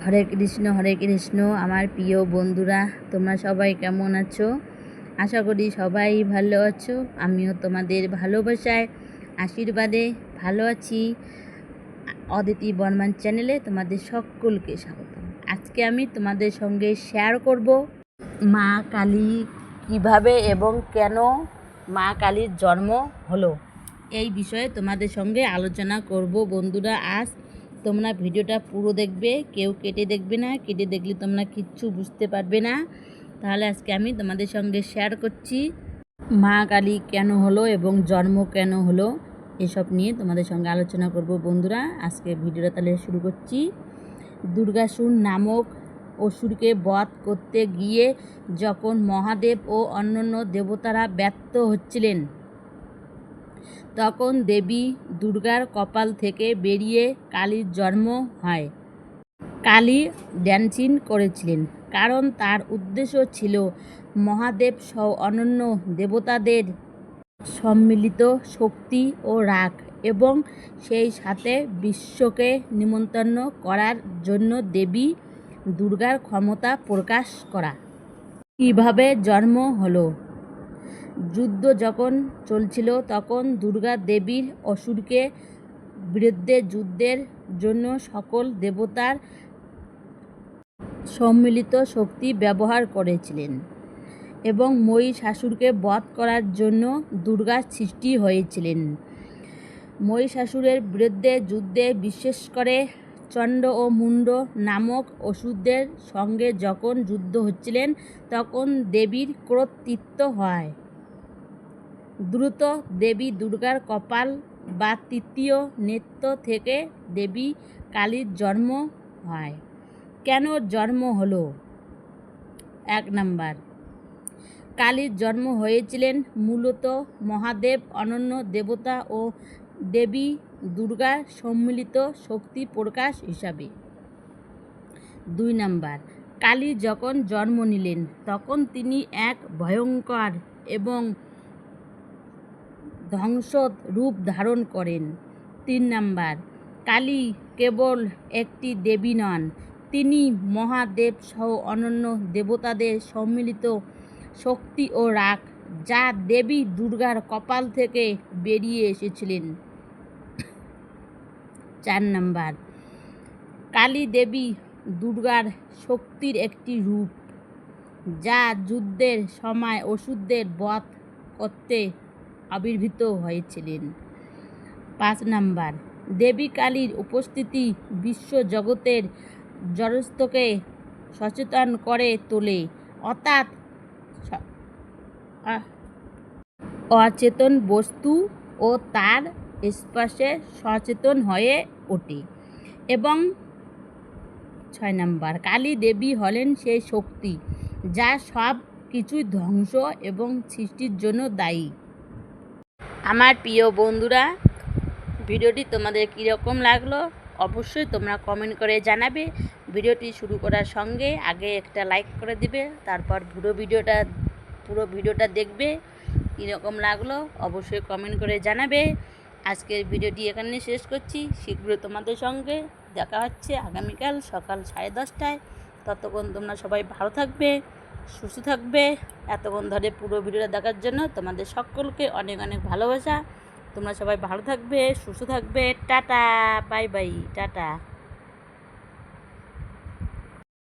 হরে কৃষ্ণ হরে কৃষ্ণ, আমার প্রিয় বন্ধুরা, তোমরা সবাই কেমন আছো? আশা করি সবাই ভালো আছো, আমিও তোমাদের ভালোবাসায়, আশীর্বাদে ভালো আছি। অদিতি বর্মান চ্যানেলে তোমাদের সকলকে স্বাগত আজকে আমি তোমাদের সঙ্গে শেয়ার করব মা কালী কীভাবে এবং কেন মা কালীর জন্ম হলো। এই বিষয়ে তোমাদের সঙ্গে আলোচনা করব বন্ধুরা, আজ তোমরা ভিডিওটা পুরো দেখবে, কেউ কেটে দেখবে না, কেটে দেখলে তোমরা কিচ্ছু বুঝতে পারবে না। তাহলে আজকে আমি তোমাদের সঙ্গে শেয়ার করছি, মা কালী কেন হলো এবং জন্ম কেন হলো, এসব নিয়ে তোমাদের সঙ্গে আলোচনা করব বন্ধুরা। আজকে ভিডিওটা তাহলে শুরু করছি। দুর্গাসুর নামক অসুরকে বধ করতে গিয়ে যখন মহাদেব ও অন্যান্য দেবতারা ব্যর্থ হচ্ছিলেন তখন দেবী দুর্গার কপাল থেকে বেরিয়ে কালীর জন্ম হয়। কালী ড্যান্সিং করেছিলেন। কারণ তার উদ্দেশ্য ছিল মহাদেব সহ অনন্য দেবতাদের সম্মিলিত শক্তি ও রাগ এবং সেই সাথে বিশ্বকে নিমন্ত্রণ করার জন্য দেবী দুর্গার ক্ষমতা প্রকাশ করা। কীভাবে জন্ম হলো? যুদ্ধ যখন চলছিল, তখন দুর্গা দেবীর অসুরকে বিরুদ্ধে যুদ্ধের জন্য সকল দেবতার সম্মিলিত শক্তি ব্যবহার করেছিলেন এবং মহিষাসুরকে বধ করার জন্য দুর্গার সৃষ্টি হয়েছিলেন। মহিষাসুরের বিরুদ্ধে যুদ্ধে বিশেষ করে চণ্ড ও মুন্ড নামক অসুরদের সঙ্গে যখন যুদ্ধ হচ্ছিলেন, তখন দেবীর কর্তৃত্ব হয়। দ্রুত দেবী দুর্গার কপাল বা তৃতীয় নেত্র থেকে দেবী কালীর জন্ম হয়। কেন জন্ম হলো? এক নাম্বার, কালীর জন্ম হয়েছিলেন মূলত মহাদেব, অনন্য দেবতা ও দেবী দুর্গার সম্মিলিত শক্তি প্রকাশ হিসাবে। দুই নাম্বার, কালী যখন জন্ম নিলেন, তখন তিনি এক ভয়ঙ্কর এবং ধ্বংস রূপ ধারণ করেন। তিন নাম্বার, কালী কেবল একটি দেবী নন, তিনি মহাদেব সহ অনন্য দেবতাদের সম্মিলিত শক্তি ও রাগ, যা দেবী দুর্গার কপাল থেকে বেরিয়ে এসেছিলেন। চার নাম্বার, কালী দেবী দুর্গার শক্তির একটি রূপ, যা যুদ্ধের সময় ওষুধদের বধ করতে আবির্ভূত হয়েছিলেন। পাঁচ নাম্বার, দেবী কালীর উপস্থিতি বিশ্ব জগতের জড়স্থকে সচেতন করে তোলে। অর্থাৎ অচেতন বস্তু ও তার স্পর্শে সচেতন হয়ে ওঠে। এবং ছয় নাম্বার, কালী দেবী হলেন সেই শক্তি যা সব কিছুই ধ্বংস এবং সৃষ্টির জন্য দায়ী। আমার প্রিয় বন্ধুরা, ভিডিওটি তোমাদের কীরকম লাগল অবশ্যই তোমরা কমেন্ট করে জানাবে। ভিডিওটি শুরু করার সঙ্গে আগে একটা লাইক করে দিবে, তারপর পুরো ভিডিওটা পুরো ভিডিওটা দেখবে, কীরকম লাগল অবশ্যই কমেন্ট করে জানাবে। আজকের ভিডিওটি এখানে শেষ করছি শীঘ্র তোমাদের সঙ্গে দেখা হচ্ছে আগামীকাল সকাল সাড়ে দশটায়। ততক্ষণ তোমরা সবাই ভালো থাকবে, সুস্থ থাকবে। এতক্ষণ ধরে পুরো ভিডিওটা দেখার জন্য তোমাদের সকলকে অনেক অনেক ভালোবাসা। তোমরা সবাই ভালো থাকবে, সুস্থ থাকবে। Tata, bye bye, tata.